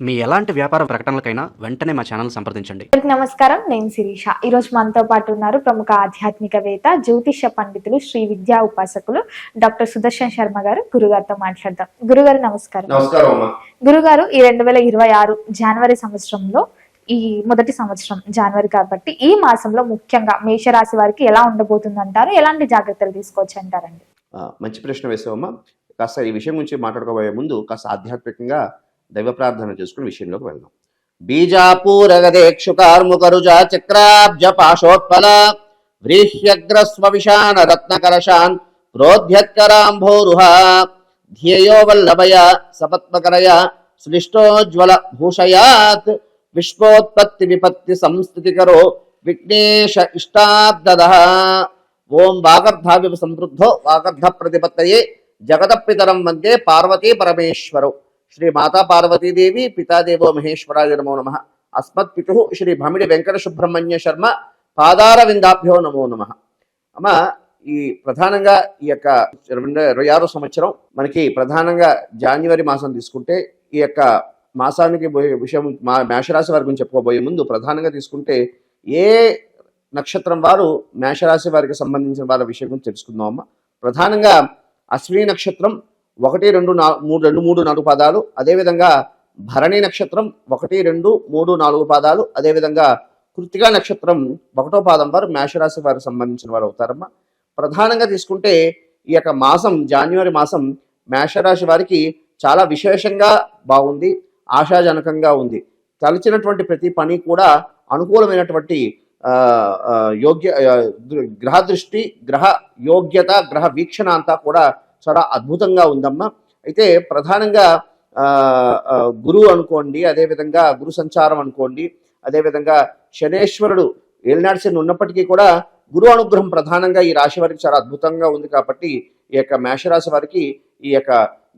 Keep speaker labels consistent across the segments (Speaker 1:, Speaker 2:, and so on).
Speaker 1: మీ ఎలాంటి వ్యాపార ప్రకటనలకైనా వెంటనే మా ఛానల్ సంప్రదించండి.
Speaker 2: నమస్కారం. నేను శిరీష. ఈ రోజు మనతో పాటు ఉన్నారు ప్రముఖ ఆధ్యాత్మికవేత్త జ్యోతిష పండితులు శ్రీ విద్యా ఉపాసకులు డాక్టర్ సుదర్శన్ శర్మ గారు గురుగారితో మాట్లాడదాం. గురుగారు నమస్కారం.
Speaker 3: నమస్కారం అమ్మా.
Speaker 2: గురుగారు ఈ రెండు వేల ఇరవై ఆరు జనవరి సంవత్సరంలో ఈ మొదటి సంవత్సరం జనవరి కాబట్టి ఈ మాసంలో ముఖ్యంగా మేషరాశి వారికి ఎలా ఉండబోతుంది అంటారు ఎలాంటి జాగ్రత్తలు తీసుకోవచ్చు అంటారండి?
Speaker 3: ఆ, మంచి ప్రశ్న వేసావమ్మా కాస్త ఈ విషయం గురించి మాట్లాడుకోబోయే ముందు కాస్త ఆధ్యాత్మికంగా దైవ ప్రార్థన చేసుకుని విషయంలోకి వెళ్దాం. బీజాపూరగదేక్షు కార్ముకరుజ చక్రాబ్జ పాశోత్పల వ్రీహ్యగ్రస్వ విషాన రత్నకరశాన్ ప్రోధ్యత్కరాంభోరుహ ధ్యేయో వల్లభయ సపత్మకరయ శ్లిష్టోజ్వల భూషయాత్ విశ్వోత్పత్తి విపత్తి సంస్థితికరో విఘ్నేశ ఇష్టాబ్దద. ఓం వాగర్ధావివ సంవృద్ధో వాగర్ధ ప్రతిపత్తయే జగదపితరం వందే పార్వతీ పరమేశ్వరు. శ్రీ మాతా పార్వతీదేవి పితాదేవో మహేశ్వరాయ నమో నమ. అస్మత్ పితు శ్రీ భమిడి వెంకట సుబ్రహ్మణ్య శర్మ పాదార విందాభ్యో నమో నమ. అమ్మ ఈ ప్రధానంగా ఈ యొక్క రెండు ఇరవై ఆరో సంవత్సరం మనకి ప్రధానంగా జాన్యువరి మాసం తీసుకుంటే ఈ యొక్క మాసానికి పోయే విషయం మా మేషరాశి వారి గురించి చెప్పుకోబోయే ముందు ప్రధానంగా తీసుకుంటే ఏ నక్షత్రం వారు మేషరాశి వారికి సంబంధించిన వారి విషయం గురించి తెలుసుకుందాం అమ్మ. ప్రధానంగా అశ్విని నక్షత్రం ఒకటి రెండు మూడు రెండు మూడు నాలుగు పాదాలు. అదేవిధంగా భరణి నక్షత్రం ఒకటి రెండు మూడు నాలుగు పాదాలు. అదేవిధంగా కృతికా నక్షత్రం ఒకటో పాదం వారు మేషరాశి వారికి సంబంధించిన వారు అవుతారమ్మా. ప్రధానంగా తీసుకుంటే ఈ యొక్క మాసం జాన్యువరి మాసం మేషరాశి వారికి చాలా విశేషంగా బాగుంది ఆశాజనకంగా ఉంది. తలచినటువంటి ప్రతి పని కూడా అనుకూలమైనటువంటి యోగ్య గ్రహ దృష్టి గ్రహ యోగ్యత గ్రహ వీక్షణ అంతా కూడా చాలా అద్భుతంగా ఉందమ్మా. అయితే ప్రధానంగా గురువు అనుకోండి అదేవిధంగా గురు సంచారం అనుకోండి అదేవిధంగా శనేశ్వరుడు ఏలినాడు శని ఉన్నప్పటికీ కూడా గురు అనుగ్రహం ప్రధానంగా ఈ రాశి వారికి చాలా అద్భుతంగా ఉంది కాబట్టి ఈ యొక్క మేషరాశి వారికి ఈ యొక్క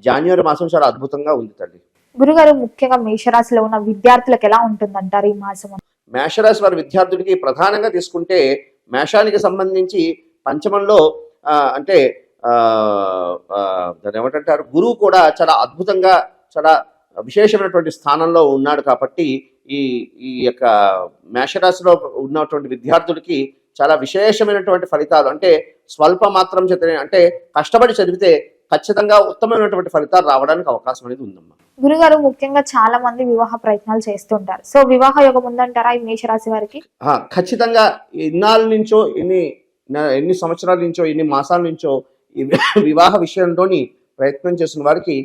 Speaker 3: జాన్యువరి మాసం చాలా అద్భుతంగా ఉంది తల్లి.
Speaker 2: గురుగారు ముఖ్యంగా మేషరాశిలో ఉన్న విద్యార్థులకు ఎలా ఉంటుందంటారు ఈ మాసం?
Speaker 3: మేషరాశి వారి విద్యార్థులకి ప్రధానంగా తీసుకుంటే మేషానికి సంబంధించి పంచమంలో అంటే దాన్ని ఏమంటారు గురువు కూడా చాలా అద్భుతంగా చాలా విశేషమైనటువంటి స్థానంలో ఉన్నాడు కాబట్టి ఈ ఈ యొక్క మేషరాశిలో ఉన్నటువంటి విద్యార్థులకి చాలా విశేషమైనటువంటి ఫలితాలు. అంటే స్వల్ప మాత్రం చదివి అంటే కష్టపడి చదివితే ఖచ్చితంగా ఉత్తమమైనటువంటి ఫలితాలు రావడానికి అవకాశం అనేది ఉందమ్మా.
Speaker 2: గురుగారు ముఖ్యంగా చాలా మంది వివాహ ప్రయత్నాలు చేస్తుంటారు. సో వివాహ యోగం ఉందంటారా ఈ మేషరాశి వారికి?
Speaker 3: ఆ, ఖచ్చితంగా ఇన్నాళ్ళ నుంచో ఎన్ని ఎన్ని సంవత్సరాల నుంచో ఎన్ని మాసాల నుంచో ఈ వివాహ విషయంలోని ప్రయత్నం చేసిన వారికి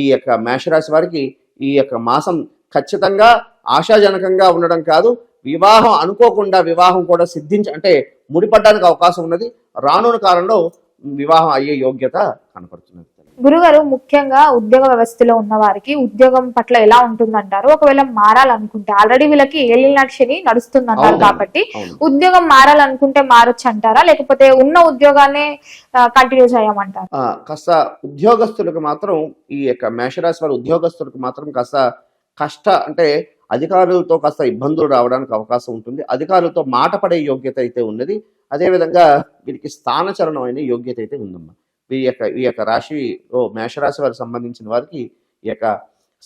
Speaker 3: ఈ యొక్క మేషరాశి వారికి ఈ యొక్క మాసం ఖచ్చితంగా ఆశాజనకంగా ఉండడం కాదు. వివాహం అనుకోకుండా వివాహం కూడా సిద్ధించ అంటే ముడిపడ్డానికి అవకాశం ఉన్నది. రానున్న కాలంలో వివాహం అయ్యే యోగ్యత కనపడుతున్నది.
Speaker 2: గురుగారు ముఖ్యంగా ఉద్యోగ వ్యవస్థలో ఉన్న వారికి ఉద్యోగం పట్ల ఎలా ఉంటుందంటారు? ఒకవేళ మారాలనుకుంటే ఆల్రెడీ వీళ్ళకి నడుస్తుందన్నారు
Speaker 3: అవును.
Speaker 2: కాబట్టి ఉద్యోగం మారాలనుకుంటే మారొచ్చు అంటారా? లేకపోతే ఉన్న ఉద్యోగాన్ని కంటిన్యూ చేయమంటారు?
Speaker 3: కాస్త ఉద్యోగస్తులకు మాత్రం ఈ యొక్క మేషరాశి వారి ఉద్యోగస్తులకు మాత్రం కాస్త కష్ట అంటే అధికారులతో కాస్త ఇబ్బందులు రావడానికి అవకాశం ఉంటుంది. అధికారులతో మాట పడే యోగ్యత అయితే ఉన్నది. అదేవిధంగా వీరికి స్థానచలనం అయిన యోగ్యత అయితే ఉందమ్మా. ఈ యొక్క ఈ యొక్క రాశి ఓ మేషరాశి వారికి సంబంధించిన వారికి ఈ యొక్క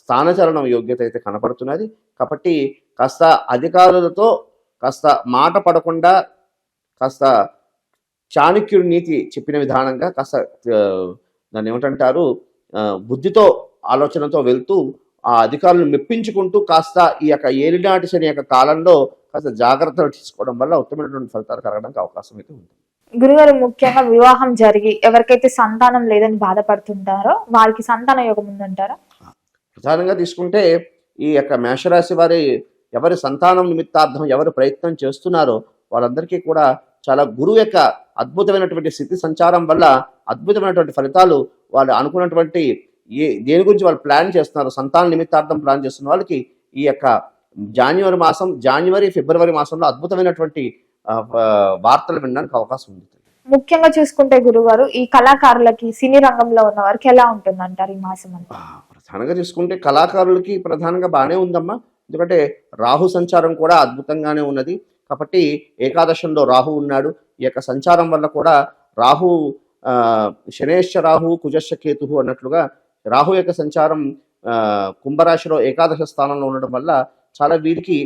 Speaker 3: స్థానచలనం యోగ్యత అయితే కనపడుతున్నది. కాబట్టి కాస్త అధికారులతో కాస్త మాట పడకుండా కాస్త చాణక్యుడి నీతి చెప్పిన విధానంగా కాస్త దాన్ని ఏమిటంటారు బుద్ధితో ఆలోచనతో వెళ్తూ ఆ అధికారులను మెప్పించుకుంటూ కాస్త ఈ యొక్క ఏలినాటి శని యొక్క కాలంలో కాస్త జాగ్రత్తలు తీసుకోవడం వల్ల ఉత్తమమైనటువంటి ఫలితాలు కలగడానికి అవకాశం అయితే ఉంది
Speaker 2: గురుగారు ముఖ్యంగా వివాహం జరిగి ఎవరికైతే సంతానం లేదని బాధపడుతుంటారో వారికి సంతాన యోగం ఉందంటారా?
Speaker 3: ప్రధానంగా తీసుకుంటే ఈ యొక్క మేషరాశి వారి ఎవరి సంతానం నిమిత్తార్థం ఎవరు ప్రయత్నం చేస్తున్నారో వాళ్ళందరికీ కూడా చాలా గురువు యొక్క అద్భుతమైనటువంటి స్థితి సంచారం వల్ల అద్భుతమైనటువంటి ఫలితాలు వాళ్ళు అనుకున్నటువంటి ఏ దేని గురించి వాళ్ళు ప్లాన్ చేస్తున్నారు సంతాన నిమిత్తార్థం ప్లాన్ చేస్తున్న వాళ్ళకి ఈ యొక్క జాన్యువరి మాసం జాన్యువరి ఫిబ్రవరి మాసంలో అద్భుతమైనటువంటి వార్తలు వినడానికి అవకాశం ఉంది.
Speaker 2: ముఖ్యంగా చూసుకుంటే గురుగారు ఈ కళాకారులకి సినీ రంగంలో ఉన్న వారికి ఎలా ఉంటుందంటారు ఈ మాసం అంతా?
Speaker 3: ప్రధానంగా తీసుకుంటే కళాకారులకి ప్రధానంగా బాగానే ఉందమ్మా. ఎందుకంటే రాహు సంచారం కూడా అద్భుతంగానే ఉన్నది. కాబట్టి ఏకాదశంలో రాహు ఉన్నాడు. ఈ యొక్క సంచారం వల్ల కూడా రాహు ఆ, శనేశ్వ రాహు కుజశ్చ కేతు అన్నట్లుగా రాహు యొక్క సంచారం కుంభరాశిలో ఏకాదశ స్థానంలో ఉండడం వల్ల చాలా వీరికి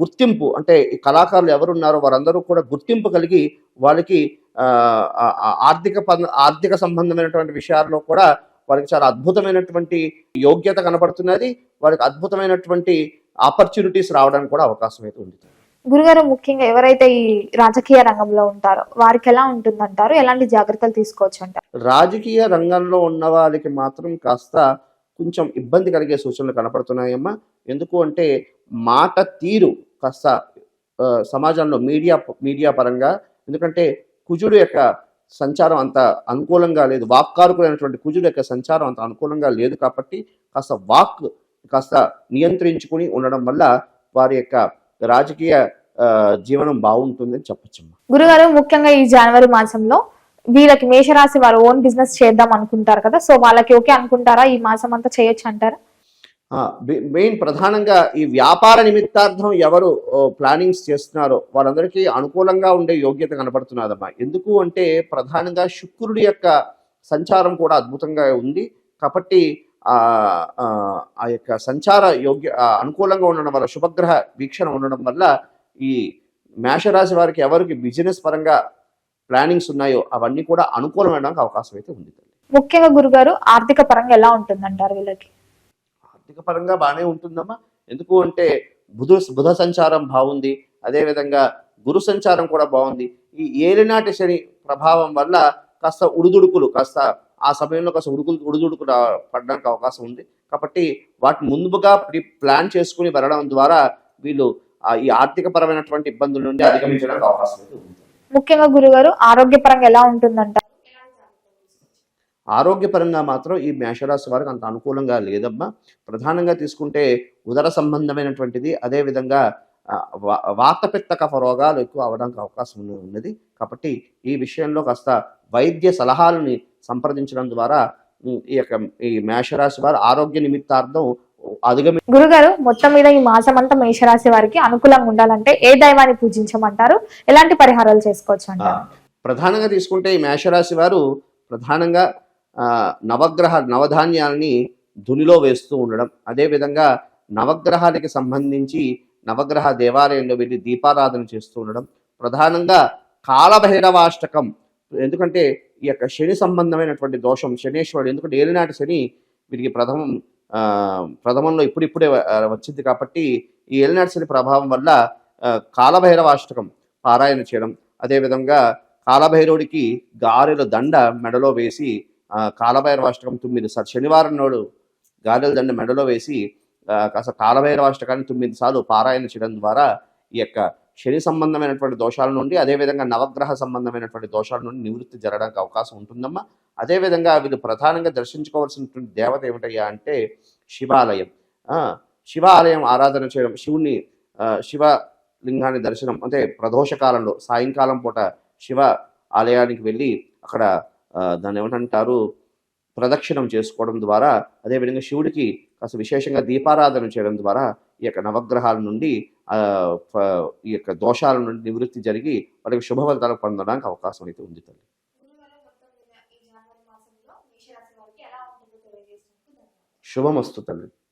Speaker 3: గుర్తింపు అంటే ఈ కళాకారులు ఎవరున్నారో వారందరూ కూడా గుర్తింపు కలిగి వాళ్ళకి ఆర్థిక పద- ఆర్థిక సంబంధమైనటువంటి విషయాల్లో కూడా వారికి చాలా అద్భుతమైనటువంటి యోగ్యత కనపడుతున్నది వారికి అద్భుతమైనటువంటి ఆపర్చునిటీస్ రావడానికి కూడా అవకాశం అయితే ఉంది.
Speaker 2: గురుగారు ముఖ్యంగా ఎవరైతే ఈ రాజకీయ రంగంలో ఉంటారో వారికి ఎలా ఉంటుందంటారు? ఎలాంటి జాగ్రత్తలు తీసుకోవచ్చు అంటారు?
Speaker 3: రాజకీయ రంగంలో ఉన్న వాళ్ళకి మాత్రం కాస్త కొంచెం ఇబ్బంది కలిగే సూచనలు కనపడుతున్నాయమ్మా. ఎందుకు అంటే మాట తీరు కాస్త సమాజంలో మీడియా మీడియా పరంగా. ఎందుకంటే కుజుడు యొక్క సంచారం అంత అనుకూలంగా లేదు. వాక్కారుకులైనటువంటి కుజుడు యొక్క సంచారం అంత అనుకూలంగా లేదు కాబట్టి కాస్త వాక్ కాస్త నియంత్రించుకుని ఉండడం వల్ల వారి యొక్క రాజకీయ జీవనం బాగుంటుందని చెప్పచ్చు
Speaker 2: గురుగారు ముఖ్యంగా ఈ జనవరి మాసంలో వీళ్ళకి మేషరాశి వారు ఓన్ బిజినెస్ చేద్దాం అనుకుంటారు కదా. సో వాళ్ళకి ఓకే అనుకుంటారా? ఈ మాసం అంతా చేయొచ్చు అంటారా
Speaker 3: మెయిన్ ప్రధానంగా ఈ వ్యాపార నిమిత్తార్థం ఎవరు ప్లానింగ్స్ చేస్తున్నారో వాళ్ళందరికీ అనుకూలంగా ఉండే యోగ్యత కనపడుతున్నదమ్మా ఎందుకు అంటే ప్రధానంగా శుక్రుడి యొక్క సంచారం కూడా అద్భుతంగా ఉంది. కాబట్టి ఆ ఆ, యొక్క సంచార యోగ్య అనుకూలంగా ఉండడం వల్ల శుభగ్రహ వీక్షణ ఉండడం వల్ల ఈ మేషరాశి వారికి ఎవరికి బిజినెస్ పరంగా ప్లానింగ్స్ ఉన్నాయో అవన్నీ కూడా అనుకూలమవడానికి అవకాశం అయితే ఉంది
Speaker 2: ముఖ్యంగా గురుగారు ఆర్థిక పరంగా ఎలా ఉంటుందంటారు వీళ్ళకి?
Speaker 3: ఆర్థిక పరంగా బాగానే ఉంటుందమ్మా. ఎందుకు అంటే బుధ బుధ సంచారం బాగుంది అదేవిధంగా గురు సంచారం కూడా బాగుంది ఈ ఏలినాటి శని ప్రభావం వల్ల కాస్త ఉడుదుడుకులు కాస్త ఆ సమయంలో కాస్త ఉడుకులు ఉడుదుడుకు పడడానికి అవకాశం ఉంది. కాబట్టి వాటిని ముందుగా ప్లాన్ చేసుకుని వెళ్ళడం ద్వారా వీళ్ళు ఈ ఆర్థిక పరమైనటువంటి ఇబ్బందుల నుండి అధిగమించడానికి అవకాశం అయితే ఉంది.
Speaker 2: ముఖ్యంగా గురుగారు ఆరోగ్యపరంగా ఎలా ఉంటుందంట
Speaker 3: ఆరోగ్యపరంగా మాత్రం ఈ మేషరాశి వారికి అంత అనుకూలంగా లేదమ్మా ప్రధానంగా తీసుకుంటే ఉదర సంబంధమైనటువంటిది అదేవిధంగా వాతపిత్త కఫ రోగాలు ఎక్కువ అవడానికి అవకాశం ఉన్న- ఉన్నది. కాబట్టి ఈ విషయంలో కాస్త వైద్య సలహాలని సంప్రదించడం ద్వారా ఈ యొక్క ఈ మేషరాశి వారు ఆరోగ్య నిమిత్తార్థం అధిగమి
Speaker 2: గురుగారు మొత్తం మీద ఈ మాసం అంతా మేషరాశి వారికి అనుకూలంగా ఉండాలంటే ఏ దైవాన్ని పూజించమంటారు? ఎలాంటి పరిహారాలు చేసుకోవచ్చు
Speaker 3: ప్రధానంగా తీసుకుంటే ఈ మేషరాశి వారు ప్రధానంగా నవగ్రహ నవధాన్యాలని ధునిలో వేస్తూ ఉండడం. అదేవిధంగా నవగ్రహానికి సంబంధించి నవగ్రహ దేవాలయంలో వెళ్ళి దీపారాధన చేస్తూ ఉండడం. ప్రధానంగా కాలభైరవాష్టకం. ఎందుకంటే ఈ యొక్క శని సంబంధమైనటువంటి దోషం శనేశ్వరుడు. ఎందుకంటే ఏలినాటి శని వీరికి ప్రథమం ప్రథమంలో ఇప్పుడిప్పుడే వచ్చింది కాబట్టి ఈ ఏలినాటి శని ప్రభావం వల్ల కాలభైరవాష్టకం పారాయణ చేయడం. అదేవిధంగా కాలభైరవుడికి గారెల దండ మెడలో వేసి కాలభైరవాష్టకం తొమ్మిది సార్ శనివారం నాడు గారెల దండ మెడలో వేసి కాస్త కాలభైరవాష్టకాన్ని తొమ్మిది సార్లు పారాయణ చేయడం ద్వారా ఈ యొక్క శని సంబంధమైనటువంటి దోషాల నుండి అదేవిధంగా నవగ్రహ సంబంధమైనటువంటి దోషాల నుండి నివృత్తి జరగడానికి అవకాశం ఉంటుందమ్మా. అదేవిధంగా వీళ్ళు ప్రధానంగా దర్శించుకోవాల్సినటువంటి దేవత ఏమిటయ్యా అంటే శివాలయం. శివాలయం ఆరాధన చేయడం శివుని శివలింగాన్ని శివ దర్శనం అంటే ప్రదోష కాలంలో సాయంకాలం పూట శివ ఆలయానికి వెళ్ళి అక్కడ దాన్ని ఏమంటారు? ప్రదక్షిణం చేసుకోవడం ద్వారా అదేవిధంగా శివుడికి కాస్త విశేషంగా దీపారాధన చేయడం ద్వారా ఈ యొక్క నవగ్రహాల నుండి ఈ యొక్క దోషాల నుండి నివృత్తి జరిగి వాళ్ళకి శుభ పొందడానికి అవకాశం అయితే ఉంది తల్లి. శుభమస్తు తల్లి.